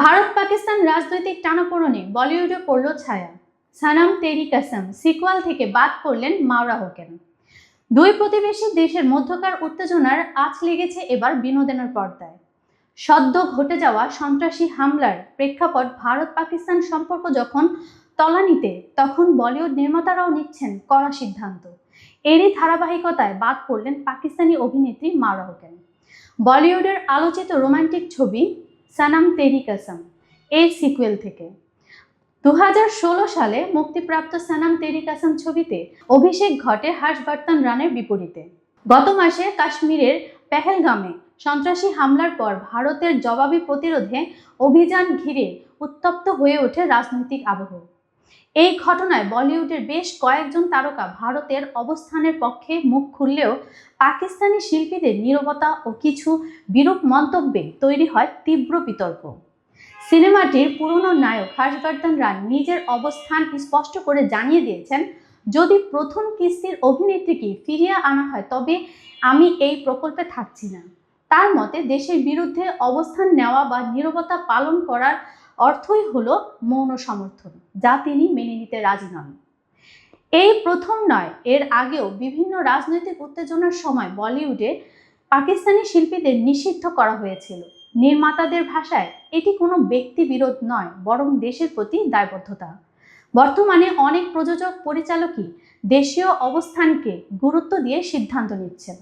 ভারত পাকিস্তান রাজনৈতিক টানাপোড়নে বলিউডে পড়ল ছায়া। সানাম তেরি কাসাম সিকুয়াল থেকে বাদ পড়লেন মাওরা হোকেন। দুই প্রতিবেশী দেশের মধ্যকার উত্তেজনার আঁচ লেগেছে এবার বিনোদনের পর্দায়। সদ্য ঘটে যাওয়া সন্ত্রাসী হামলার প্রেক্ষাপট ভারত পাকিস্তান সম্পর্ক যখন তলানিতে, তখন বলিউড নির্মাতারাও নিচ্ছেন কড়া সিদ্ধান্ত। এরই ধারাবাহিকতায় বাদ পড়লেন পাকিস্তানি অভিনেত্রী মাওরা হোকেন। বলিউডের আলোচিত রোমান্টিক ছবি সানাম তেরি কাসাম এর সিকুয়েল থেকে। দুহাজার ষোলো সালে মুক্তিপ্রাপ্ত সানাম তেরি কাসাম ছবিতে অভিষেক ঘটে হাসবার্তান রানের বিপরীতে। গত মাসে কাশ্মীরের পেহেলগামে সন্ত্রাসী হামলার পর ভারতের জবাবি প্রতিরোধে অভিযান ঘিরে উত্তপ্ত হয়ে ওঠে রাজনৈতিক আবহ। এই ঘটনায় বলিউডের বেশ কয়েকজন তারকা ভারতের অবস্থানের পক্ষে মুখ খুললেও পাকিস্তানি শিল্পীদের নীরবতা ও কিছু বিরূপ মন্তব্যে তৈরি হয় তীব্র বিতর্ক। সিনেমাটির পুরনো নায়ক হর্ষবর্ধন রান নিজের অবস্থান স্পষ্ট করে জানিয়ে দিয়েছেন, যদি প্রথম কিস্তির অভিনেত্রীকে ফিরিয়ে আনা হয়, তবে আমি এই প্রকল্পে থাকছি না। তার মতে, দেশের বিরুদ্ধে অবস্থান নেওয়া বা নীরবতা পালন করার অর্থই হলো মৌন সমর্থন, যা তিনি মেনে নিতে রাজি নন। এই প্রথম নয়, এর আগেও বিভিন্ন রাজনৈতিক উত্তেজনার সময় বলিউডে পাকিস্তানি শিল্পীদের নিষিদ্ধ করা হয়েছিল। নির্মাতাদের ভাষায় এটি কোনো ব্যক্তি বিরোধ নয়, বরং দেশের প্রতি দায়বদ্ধতা। বর্তমানে অনেক প্রযোজক পরিচালকই দেশীয় অবস্থানকে গুরুত্ব দিয়ে সিদ্ধান্ত নিচ্ছেন।